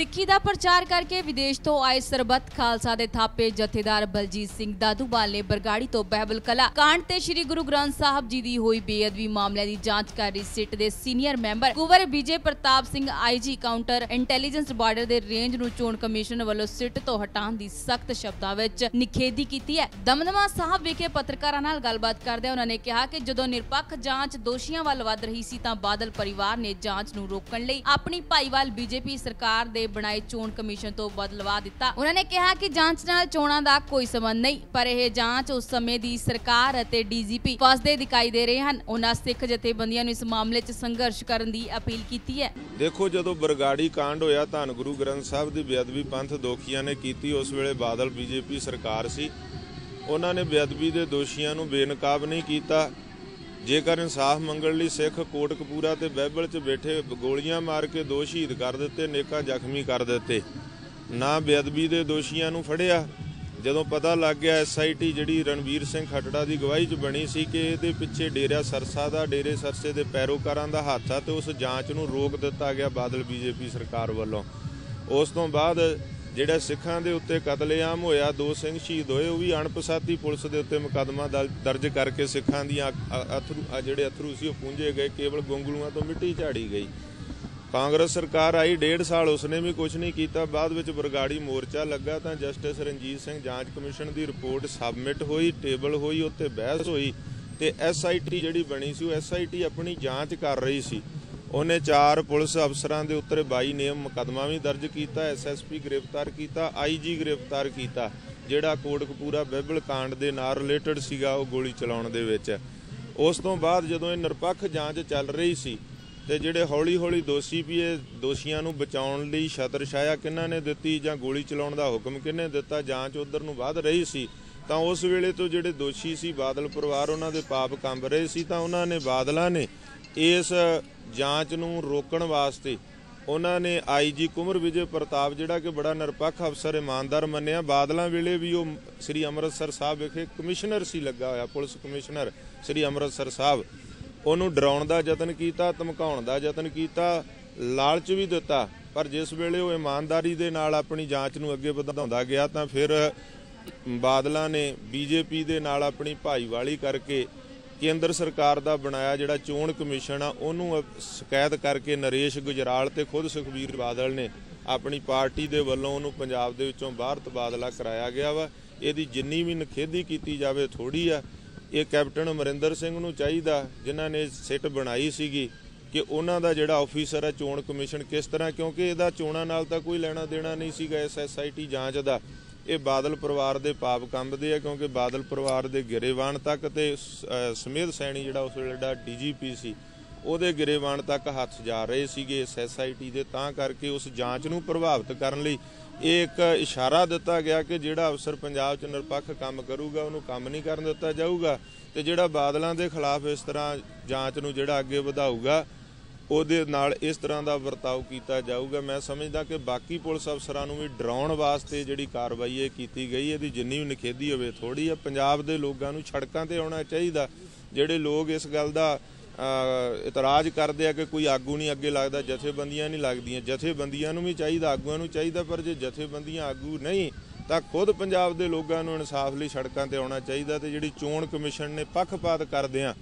ਸਿੱਖੀ ਦਾ ਪ੍ਰਚਾਰ ਕਰਕੇ ਵਿਦੇਸ਼ ਤੋਂ ਆਏ ਸਰਬੱਤ ਖਾਲਸਾ ਦੇ ਥਾਪੇ ਜਥੇਦਾਰ ਬਲਜੀਤ ਸਿੰਘ ਦਾਦੂਵਾਲ ਨੇ ਬਰਗਾੜੀ ਤੋਂ ਬਹਿਬਲ ਕਲਾ ਕਾਂਡ ਤੇ ਸ੍ਰੀ ਗੁਰੂ ਗ੍ਰੰਥ ਸਾਹਿਬ ਜੀ ਦੀ ਹੋਈ ਬੇਅਦਬੀ ਮਾਮਲੇ ਦੀ ਜਾਂਚ ਕਰ ਰਹੀ ਸਿੱਟ ਦੇ senior member Kunwar Vijay Pratap Singh IG counter intelligence border ਦੇ ਰੇਂਜ ਨੂੰ ਚੋਣ ਕਮਿਸ਼ਨ ਵੱਲੋਂ ਸਿੱਟ ਤੋਂ ਹਟਾਉਣ ਦੀ ਸਖਤ ਸ਼ਬਦਾਂ ਵਿੱਚ ਨਿਖੇਧੀ ਕੀਤੀ ਹੈ। ਦਮਦਮਾ ਸਾਹਿਬ ਵਿਖੇ ਪੱਤਰਕਾਰਾਂ ਨਾਲ ਗੱਲਬਾਤ ਕਰਦਿਆਂ ਉਹਨਾਂ ਨੇ ਕਿਹਾ ਕਿ ਜਦੋਂ ਨਿਰਪੱਖ ਜਾਂਚ ਦੋਸ਼ੀਆਂ ਵੱਲ ਵੱਧ ਰਹੀ ਸੀ ਤਾਂ ਬਾਦਲ ਪਰਿਵਾਰ ਨੇ ਜਾਂਚ ਨੂੰ ਰੋਕਣ ਲਈ ਆਪਣੀ ਭਾਈਵਾਲ ਬੀਜੇਪੀ ਸਰਕਾਰ ਦੇ ਬਣਾਏ ਚੋਣ ਕਮਿਸ਼ਨ ਤੋਂ ਬਦਲਵਾ ਦਿੱਤਾ। ਉਹਨਾਂ ਨੇ ਕਿਹਾ ਕਿ ਜਾਂਚ ਨਾਲ ਚੋਣਾਂ ਦਾ ਕੋਈ ਸੰਬੰਧ ਨਹੀਂ, ਪਰ ਇਹ ਜਾਂਚ ਉਸ ਸਮੇਂ ਦੀ ਸਰਕਾਰ ਅਤੇ ਡੀਜੀਪੀ ਫਸਦੇ ਦਿਖਾਈ ਦੇ ਰਹੇ ਹਨ। ਉਹਨਾਂ ਸਿੱਖ ਜਥੇਬੰਦੀਆਂ ਨੂੰ ਇਸ ਮਾਮਲੇ 'ਚ ਸੰਘਰਸ਼ ਕਰਨ ਦੀ ਅਪੀਲ ਕੀਤੀ ਹੈ। ਦੇਖੋ, ਜਦੋਂ ਬਰਗਾੜੀ ਕਾਂਡ ਹੋਇਆ, ਧੰਨ ਗੁਰੂ ਗ੍ਰੰਥ ਸਾਹਿਬ ਦੀ ਬੇਅਦਬੀ ਪੰਥ ਦੋਖੀਆਂ ਨੇ ਕੀਤੀ। ਉਸ ਵੇਲੇ ਬਾਦਲ ਬੀਜੇਪੀ ਸਰਕਾਰ ਸੀ। ਉਹਨਾਂ ਨੇ ਬੇਅਦਬੀ ਦੇ ਦੋਸ਼ੀਆਂ ਨੂੰ ਬੇਨਕਾਬ ਨਹੀਂ ਕੀਤਾ। ਜੇਕਰ ਇਨਸਾਫ ਮੰਗਣ ਲਈ ਸਿੱਖ ਕੋਟਕਪੂਰਾ ਤੇ ਬਹਿਬਲ 'ਚ ਬੈਠੇ ਗੋਲੀਆਂ ਮਾਰ ਕੇ ਦੋ ਸ਼ਹੀਦ ਕਰ ਦਿੱਤੇ, ਨੇਕਾਂ ਜ਼ਖਮੀ ਕਰ ਦਿੱਤੇ। ਨਾ ਬੇਅਦਬੀ ਦੇ ਦੋਸ਼ੀਆਂ ਨੂੰ ਫੜਿਆ। ਜਦੋਂ ਪਤਾ ਲੱਗ ਗਿਆ ਐਸਆਈਟੀ ਜਿਹੜੀ ਰਣਵੀਰ ਸਿੰਘ ਖੱਟੜਾ ਦੀ ਗਵਾਹੀ 'ਚ ਬਣੀ ਸੀ ਕਿ ਇਹਦੇ ਪਿੱਛੇ ਡੇਰਾ ਸਰਸਾ ਦਾ, ਡੇਰੇ ਸਰਸੇ ਦੇ ਪੈਰੋਕਾਰਾਂ ਦਾ ਹੱਥ ਆ ਤੇ ਉਸ ਜਾਂਚ ਨੂੰ ਰੋਕ ਦਿੱਤਾ ਗਿਆ ਬਾਦਲ ਬੀਜੇਪੀ ਸਰਕਾਰ ਵੱਲੋਂ। ਉਸ ਤੋਂ ਬਾਅਦ ਜਿਹੜਾ ਸਿੱਖਾਂ ਦੇ ਉੱਤੇ ਕਤਲੇਆਮ ਹੋਇਆ, ਦੋ ਸਿੰਘ ਸ਼ਹੀਦ ਹੋਏ, ਉਹ ਵੀ ਅਣਪਛਾਤੀ ਪੁਲਿਸ ਦੇ ਉੱਤੇ ਮੁਕੱਦਮਾ ਦਲ- ਦਰਜ ਕਰਕੇ ਸਿੱਖਾਂ ਦੀਆਂ ਅਥਰੂ ਜਿਹੜੇ ਅਥਰੂ ਸੀ, ਉਹ ਪੂੰਝੇ ਗਏ, ਕੇਵਲ ਗੋਂਗਲੂਆਂ ਤੋਂ ਮਿੱਟੀ ਝਾੜੀ ਗਈ। ਕਾਂਗਰਸ ਸਰਕਾਰ ਆਈ ਡੇਢ ਸਾਲ, ਉਸਨੇ ਵੀ ਕੁਝ ਨਹੀਂ ਕੀਤਾ, ਬਾਅਦ ਵਿੱਚ ਬਰਗਾੜੀ ਮੋਰਚਾ ਲੱਗਾ ਤਾਂ ਜਸਟਿਸ ਰਣਜੀਤ ਸਿੰਘ ਜਾਂਚ ਕਮਿਸ਼ਨ ਦੀ ਰਿਪੋਰਟ ਸਬਮਿਟ ਹੋਈ, ਟੇਬਲ ਹੋਈ, ਉੱਤੇ ਬਹਿਸ ਹੋਈ ਤੇ ਐਸਆਈਟੀ ਜਿਹੜੀ ਬਣੀ ਸੀ, ਉਹ ਐਸਆਈਟੀ ਆਪਣੀ ਜਾਂਚ ਕਰ ਰਹੀ ਸੀ। ਉਹਨੇ ਚਾਰ ਪੁਲਿਸ ਅਫਸਰਾਂ ਦੇ ਉੱਤੇ 22 ਨੇਮ ਮੁਕੱਦਮਾ ਵੀ ਦਰਜ ਕੀਤਾ ਐਸਐਸਪੀ ਗ੍ਰਿਫਤਾਰ ਕੀਤਾ ਆਈਜੀ ਗ੍ਰਿਫਤਾਰ ਕੀਤਾ, ਜਿਹੜਾ ਕੋਟਕਪੂਰਾ ਬਿਬਲ ਕਾਂਡ ਦੇ ਨਾਲ ਰਿਲੇਟਡ ਸੀਗਾ ਉਹ ਗੋਲੀ ਚਲਾਉਣ ਦੇ ਵਿੱਚ। ਉਸ ਤੋਂ ਬਾਅਦ ਜਦੋਂ ਇਹ ਨਿਰਪੱਖ ਜਾਂਚ ਚੱਲ ਰਹੀ ਸੀ ਤੇ ਜਿਹੜੇ ਹੌਲੀ-ਹੌਲੀ ਦੋਸ਼ੀ ਵੀ ਇਹ ਦੋਸ਼ੀਆਂ ਨੂੰ ਬਚਾਉਣ ਲਈ ਛਤਰ ਛਾਇਆ ਕਿਹਨਾਂ ਨੇ ਦਿੱਤੀ ਜਾਂ ਗੋਲੀ ਚਲਾਉਣ ਦਾ ਹੁਕਮ ਕਿਹਨੇ ਦਿੱਤਾ, ਜਾਂਚ ਉਧਰ ਨੂੰ ਵੱਧ ਰਹੀ ਸੀ, ਤਾਂ ਉਸ ਵੇਲੇ ਤੋਂ ਜਿਹੜੇ ਦੋਸ਼ੀ ਸੀ ਬਾਦਲ ਪਰਿਵਾਰ ਉਹਨਾਂ ਦੇ ਪਾਪ ਕੰਬ ਰਹੇ ਸੀ, ਤਾਂ ਉਹਨਾਂ ਨੇ ਬਾਦਲਾਂ ਨੇ ਇਸ ਜਾਂਚ ਨੂੰ ਰੋਕਣ ਵਾਸਤੇ ਉਹਨਾਂ ਨੇ ਆਈਜੀ ਕੁਮਰ ਵਿਜੇ ਪ੍ਰਤਾਪ, ਜਿਹੜਾ ਕਿ ਬੜਾ ਨਿਰਪੱਖ ਅਫਸਰ, ਇਮਾਨਦਾਰ ਮੰਨਿਆ। ਬਾਦਲਾਂ ਵੇਲੇ ਵੀ ਉਹ ਸ੍ਰੀ ਅੰਮ੍ਰਿਤਸਰ ਸਾਹਿਬ ਵਿਖੇ ਕਮਿਸ਼ਨਰ ਸੀ ਲੱਗਾ ਹੋਇਆ, ਪੁਲਿਸ ਕਮਿਸ਼ਨਰ ਸ੍ਰੀ ਅੰਮ੍ਰਿਤਸਰ ਸਾਹਿਬ। ਉਹਨੂੰ ਡਰਾਉਣ ਦਾ ਯਤਨ ਕੀਤਾ, ਧਮਕਾਉਣ ਦਾ ਯਤਨ ਕੀਤਾ, ਲਾਲਚ ਵੀ ਦਿੱਤਾ, ਪਰ ਜਿਸ ਵੇਲੇ ਉਹ ਇਮਾਨਦਾਰੀ ਦੇ ਨਾਲ ਆਪਣੀ ਜਾਂਚ ਨੂੰ ਅੱਗੇ ਵਧਾਉਂਦਾ ਗਿਆ ਤਾਂ ਫਿਰ ਬਾਦਲਾਂ ਨੇ ਬੀਜੇਪੀ ਦੇ ਨਾਲ ਆਪਣੀ ਭਾਈਵਾਲੀ ਕਰਕੇ ਕੇਂਦਰ ਸਰਕਾਰ ਦਾ ਬਣਾਇਆ ਜਿਹੜਾ ਚੋਣ ਕਮਿਸ਼ਨ ਆ, ਉਹਨੂੰ ਸ਼ਿਕਾਇਤ ਕਰਕੇ ਨਰੇਸ਼ ਗੁਜਰਾਲ ਤੇ ਖੁਦ ਸੁਖਬੀਰ ਬਾਦਲ ਨੇ ਆਪਣੀ ਪਾਰਟੀ ਦੇ ਵੱਲੋਂ ਉਹਨੂੰ ਪੰਜਾਬ ਦੇ ਵਿੱਚੋਂ ਬਾਹਰ ਤਬਾਦਲਾ ਕਰਾਇਆ ਗਿਆ ਵਾ। ਇਹਦੀ ਜਿੰਨੀ ਵੀ ਨਖੇਦੀ ਕੀਤੀ ਜਾਵੇ ਥੋੜੀ ਆ। ਇਹ ਕੈਪਟਨ ਅਮਰਿੰਦਰ ਸਿੰਘ ਨੂੰ ਚਾਹੀਦਾ, ਜਿਨ੍ਹਾਂ ਨੇ ਸਿੱਟ ਬਣਾਈ ਸੀਗੀ, ਕਿ ਉਹਨਾਂ ਦਾ ਜਿਹੜਾ ਆਫੀਸਰ ਹੈ ਚੋਣ ਕਮਿਸ਼ਨ ਕਿਸ ਤਰ੍ਹਾਂ, ਕਿਉਂਕਿ ਇਹਦਾ ਚੋਣਾਂ ਨਾਲ ਤਾਂ ਕੋਈ ਲੈਣਾ ਦੇਣਾ ਨਹੀਂ ਸੀਗਾ ਇਸ ਐਸਆਈਟੀ ਜਾਂਚ ਦਾ। ਇਹ ਬਾਦਲ ਪਰਿਵਾਰ ਦੇ ਪਾਪ ਕੰਬਦੇ ਆ ਕਿਉਂਕਿ ਬਾਦਲ ਪਰਿਵਾਰ ਦੇ ਗਿਰੇਵਾਨ ਤੱਕ ਤੇ ਸ- ਸਮੇਧ ਸੈਣੀ ਜਿਹੜਾ ਉਸ ਵੇਲੇ ਦਾ ਡੀਜੀਪੀ ਸੀ, ਉਹਦੇ ਗਿਰੇਵਾਨ ਤੱਕ ਹੱਥ ਜਾ ਰਹੇ ਸੀਗੇ ਇਸ ਐਸਆਈਟੀ ਦੇ। ਤਾਂ ਕਰਕੇ ਉਸ ਜਾਂਚ ਨੂੰ ਪ੍ਰਭਾਵਿਤ ਕਰਨ ਲਈ ਇਹ ਇੱਕ ਇਸ਼ਾਰਾ ਦਿੱਤਾ ਗਿਆ ਕਿ ਜਿਹੜਾ ਅਫਸਰ ਪੰਜਾਬ 'ਚ ਨਿਰਪੱਖ ਕੰਮ ਕਰੂਗਾ, ਉਹਨੂੰ ਕੰਮ ਨਹੀਂ ਕਰਨ ਦਿੱਤਾ ਜਾਊਗਾ ਤੇ ਜਿਹੜਾ ਬਾਦਲਾਂ ਦੇ ਖਿਲਾਫ ਇਸ ਤਰ੍ਹਾਂ ਜਾਂਚ ਨੂੰ ਜਿਹੜਾ ਅੱਗੇ ਵਧਾਊਗਾ ਉਹਦੇ ਨਾਲ ਇਸ ਤਰ੍ਹਾਂ ਦਾ ਵਰਤਾਓ ਕੀਤਾ ਜਾਊਗਾ। ਮੈਂ ਸਮਝਦਾ ਕਿ ਬਾਕੀ ਪੁਲਿਸ ਅਫਸਰਾਂ ਨੂੰ ਵੀ ਡਰਾਉਣ ਵਾਸਤੇ ਜਿਹੜੀ ਕਾਰਵਾਈ ਇਹ ਕੀਤੀ ਗਈ, ਇਹਦੀ ਜਿੰਨੀ ਵੀ ਨਿਖੇਧੀ ਹੋਵੇ ਥੋੜੀ ਆ। ਪੰਜਾਬ ਦੇ ਲੋਕਾਂ ਨੂੰ ਸੜਕਾਂ ਤੇ ਆਉਣਾ ਚਾਹੀਦਾ। ਜਿਹੜੇ ਲੋਕ ਇਸ ਗੱਲ ਦਾ ਇਤਰਾਜ਼ ਕਰਦੇ ਆ ਕਿ ਕੋਈ ਆਗੂ ਨਹੀਂ ਅੱਗੇ ਲੱਗਦਾ, ਜਥੇਬੰਦੀਆਂ ਨਹੀਂ ਲੱਗਦੀਆਂ। ਜਥੇਬੰਦੀਆਂ ਨੂੰ ਵੀ ਚਾਹੀਦਾ, ਆਗੂਆਂ ਨੂੰ ਚਾਹੀਦਾ, ਪਰ ਜੇ ਜਥੇਬੰਦੀਆਂ ਆਗੂ ਨਹੀਂ, ਤਾਂ ਖੁਦ ਪੰਜਾਬ ਦੇ ਲੋਕਾਂ ਨੂੰ ਇਨਸਾਫ ਲਈ ਸੜਕਾਂ ਤੇ ਆਉਣਾ ਚਾਹੀਦਾ ਤੇ ਜਿਹੜੀ ਚੋਣ ਕਮਿਸ਼ਨ ਨੇ ਪੱਖਪਾਤ ਕਰਦਿਆਂ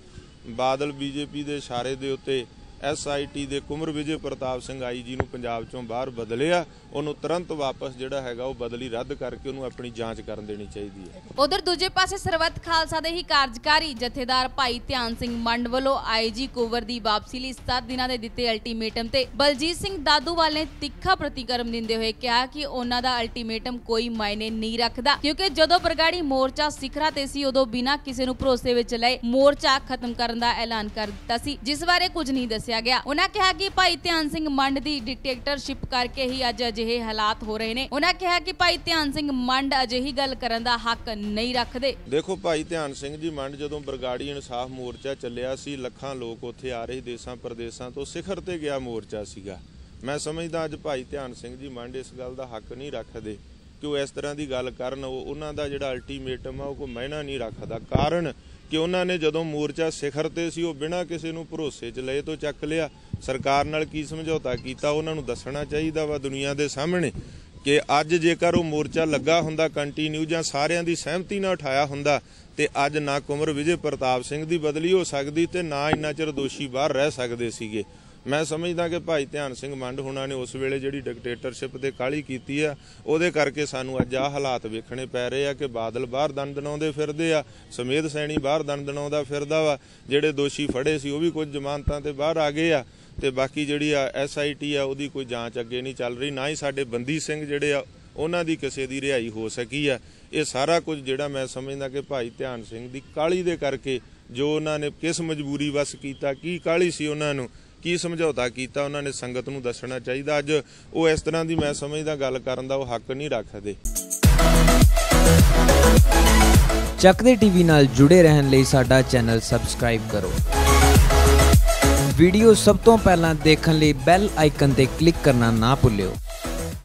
ਬਾਦਲ ਬੀਜੇਪੀ ਦੇ ਇਸ਼ਾਰੇ ਦੇ ਉੱਤੇ ਐਸਆਈਟੀ ਦੇ ਕੁਮਰ ਵਿਜੇ ਪ੍ਰਤਾਪ ਸਿੰਘ ਆਈਜੀ ਨੂੰ ਪੰਜਾਬ ਚੋਂ ਬਾਹਰ ਬਦਲਿਆ, ਉਹਨੂੰ ਤੁਰੰਤ ਵਾਪਸ ਜਿਹੜਾ ਹੈਗਾ ਉਹ ਬਦਲੀ ਰੱਦ ਕਰਕੇ ਉਹਨੂੰ ਆਪਣੀ ਜਾਂਚ ਕਰਨ ਦੇਣੀ ਚਾਹੀਦੀ ਹੈ। ਉਧਰ ਦੂਜੇ ਪਾਸੇ ਸਰਬੱਤ ਖਾਲਸਾ ਦੇ ਹੀ ਕਾਰਜਕਾਰੀ ਜਥੇਦਾਰ ਭਾਈ ਧਿਆਨ ਸਿੰਘ ਮੰਡ ਵੱਲੋਂ ਆਈਜੀ ਕੋਵਰ ਦੀ ਵਾਪਸੀ ਲਈ 7 ਦਿਨਾਂ ਦੇ ਦਿੱਤੇ ਅਲਟੀਮੇਟਮ ਤੇ ਬਲਜੀਤ ਸਿੰਘ ਦਾਦੂਵਾਲ ਨੇ ਤਿੱਖਾ ਪ੍ਰਤੀਕਰਮ ਦਿੰਦੇ ਹੋਏ ਕਿਹਾ ਕਿ ਉਹਨਾਂ ਦਾ ਅਲਟੀਮੇਟਮ ਕੋਈ ਮਾਇਨੇ ਨਹੀਂ ਰੱਖਦਾ, ਕਿਉਂਕਿ ਜਦੋਂ ਬਰਗਾੜੀ ਮੋਰਚਾ ਸਿਖਰਾਂ ਤੇ ਸੀ, ਉਦੋਂ ਬਿਨਾਂ ਕਿਸੇ ਨੂੰ ਭਰੋਸੇ ਵਿੱਚ ਲਏ ਮੋਰਚਾ ਖਤਮ ਕਰਨ ਦਾ ਐਲਾਨ ਕਰ ਦਿੱਤਾ ਸੀ, ਜਿਸ ਬਾਰੇ ਕੁਝ ਨਹੀਂ ਦੱਸਿਆ। ਗਿਆ। ਉਹਨਾਂ ਕਿਹਾ ਕਿ ਭਾਈ ਧਿਆਨ ਸਿੰਘ ਮੰਡ ਦੀ ਡਿਕਟੇਟਰਸ਼ਿਪ ਕਰਕੇ ਹੀ ਅੱਜ ਅਜਿਹੇ ਹਾਲਾਤ ਹੋ ਰਹੇ ਨੇ। ਉਹਨਾਂ ਕਿਹਾ ਕਿ ਭਾਈ ਧਿਆਨ ਸਿੰਘ ਮੰਡ ਅਜਿਹੀ ਗੱਲ ਕਰਨ ਦਾ ਹੱਕ ਨਹੀਂ ਰੱਖਦੇ। ਦੇਖੋ ਭਾਈ ਧਿਆਨ ਸਿੰਘ ਜੀ, ਮੰਡ ਜਦੋਂ ਬਰਗਾੜੀ ਇਨਸਾਫ ਮੋਰਚਾ ਚੱਲਿਆ ਸੀ, ਲੱਖਾਂ ਲੋਕ ਉੱਥੇ ਆ ਰਹੇ ਦੇਸਾਂ ਪ੍ਰਦੇਸਾਂ ਤੋਂ ਸਿਖਰ ਤੇ ਗਿਆ ਮੋਰਚਾ ਸੀਗਾ। ਮੈਂ ਸਮਝਦਾ ਅੱਜ ਭਾਈ ਧਿਆਨ ਸਿੰਘ ਜੀ ਮੰਡ ਇਸ ਗੱਲ ਦਾ ਹੱਕ ਨਹੀਂ ਰੱਖਦੇ ਕਿ ਉਹ ਇਸ ਤਰ੍ਹਾਂ ਦੀ ਗੱਲ ਕਰਨ। ਉਹ ਉਹਨਾਂ ਦਾ ਜਿਹੜਾ ਅਲਟੀਮੇਟਮ ਆ, ਉਹ ਕੋਈ ਮਾਇਨਾ ਨਹੀਂ ਰੱਖਦਾ। ਕਾਰਨ ਕਿ ਉਹਨਾਂ ਨੇ ਜਦੋਂ ਮੋਰਚਾ ਸਿਖਰ ਤੇ ਸੀ, ਉਹ ਬਿਨਾਂ ਕਿਸੇ ਨੂੰ ਭਰੋਸੇ 'ਚ ਲਏ ਤੋਂ ਚੱਕ ਲਿਆ। ਸਰਕਾਰ ਨਾਲ ਕੀ ਸਮਝੌਤਾ ਕੀਤਾ, ਉਹਨਾਂ ਨੂੰ ਦੱਸਣਾ ਚਾਹੀਦਾ ਵਾ ਦੁਨੀਆ ਦੇ ਸਾਹਮਣੇ ਕਿ ਅੱਜ ਜੇਕਰ ਉਹ ਮੋਰਚਾ ਲੱਗਾ ਹੁੰਦਾ ਕੰਟੀਨਿਊ ਜਾਂ ਸਾਰਿਆਂ ਦੀ ਸਹਿਮਤੀ ਨਾਲ ਉਠਾਇਆ ਹੁੰਦਾ, ਤੇ ਅੱਜ ਨਾ ਕੁਮਰ ਵਿਜੇ ਪ੍ਰਤਾਪ ਸਿੰਘ ਦੀ ਬਦਲੀ ਹੋ ਸਕਦੀ ਤੇ ਨਾ ਇੰਨਾ ਚਿਰ ਦੋਸ਼ੀ ਬਾਹਰ ਰਹਿ ਸਕਦੇ ਸੀਗੇ। ਮੈਂ ਸਮਝਦਾ ਕਿ ਭਾਈ ਧਿਆਨ ਸਿੰਘ ਮੰਡ ਹੁਣਾਂ ਨੇ ਉਸ ਵੇਲੇ ਜਿਹੜੀ ਡਿਕਟੇਟਰਸ਼ਿਪ ਤੇ ਕਾਲੀ ਕੀਤੀ ਆ, ਉਹਦੇ ਕਰਕੇ ਸਾਨੂੰ ਅੱਜ ਆਹ ਹਾਲਾਤ ਵੇਖਣੇ ਪੈ ਰਹੇ ਆ ਕਿ ਬਾਦਲ ਬਾਹਰ ਦੰਦਣਾਉਂਦੇ ਫਿਰਦੇ ਆ, ਸਮੇਧ ਸੈਣੀ ਬਾਹਰ ਦੰਦਣਾਉਂਦਾ ਫਿਰਦਾ ਵਾ, ਜਿਹੜੇ ਦੋਸ਼ੀ ਫੜੇ ਸੀ ਉਹ ਵੀ ਕੁਝ ਜ਼ਮਾਨਤਾਂ ਤੇ ਬਾਹਰ ਆ ਗਏ ਆ ਤੇ ਬਾਕੀ ਜਿਹੜੀ ਆ ਐਸਆਈਟੀ ਆ ਉਹਦੀ ਕੋਈ ਜਾਂਚ ਅੱਗੇ ਨਹੀਂ ਚੱਲ ਰਹੀ, ਨਾ ਹੀ ਸਾਡੇ ਬੰਦੀ ਸਿੰਘ ਜਿਹੜੇ ਆ ਉਹਨਾਂ ਦੀ ਕਿਸੇ ਦੀ ਰਿਹਾਈ ਹੋ ਸਕੀ ਆ। ਇਹ ਸਾਰਾ ਕੁਝ ਜਿਹੜਾ ਮੈਂ ਸਮਝਦਾ ਕਿ ਭਾਈ ਧਿਆਨ ਸਿੰਘ ਦੀ ਕਾਲੀ ਦੇ ਕਰਕੇ ਜੋ ਉਹਨਾਂ ਨੇ ਕਿਸ ਮਜਬੂਰੀ ਵਸ ਕੀਤਾ, ਕੀ ਕਾਲੀ ਸੀ ਉਹਨਾਂ ਨੂੰ ਕੀ ਸਮਝੌਤਾ ਕੀਤਾ ਉਹਨਾਂ ਨੇ ਸੰਗਤ ਨੂੰ ਦੱਸਣਾ ਚਾਹੀਦਾ? ਅੱਜ ਉਹ ਇਸ ਤਰ੍ਹਾਂ ਦੀ ਮੈਂ ਸਮਝਦਾ ਗੱਲ ਕਰਨ ਦਾ ਉਹ ਹੱਕ ਨਹੀਂ ਰੱਖਦੇ। ਚੱਕਦੇ ਟੀਵੀ ਨਾਲ ਜੁੜੇ ਰਹਿਣ ਲਈ ਸਾਡਾ ਚੈਨਲ ਸਬਸਕ੍ਰਾਈਬ ਕਰੋ। ਵੀਡੀਓ ਸਭ ਤੋਂ ਪਹਿਲਾਂ ਦੇਖਣ ਲਈ ਬੈਲ ਆਈਕਨ ਤੇ ਕਲਿੱਕ ਕਰਨਾ ਨਾ ਭੁੱਲਿਓ।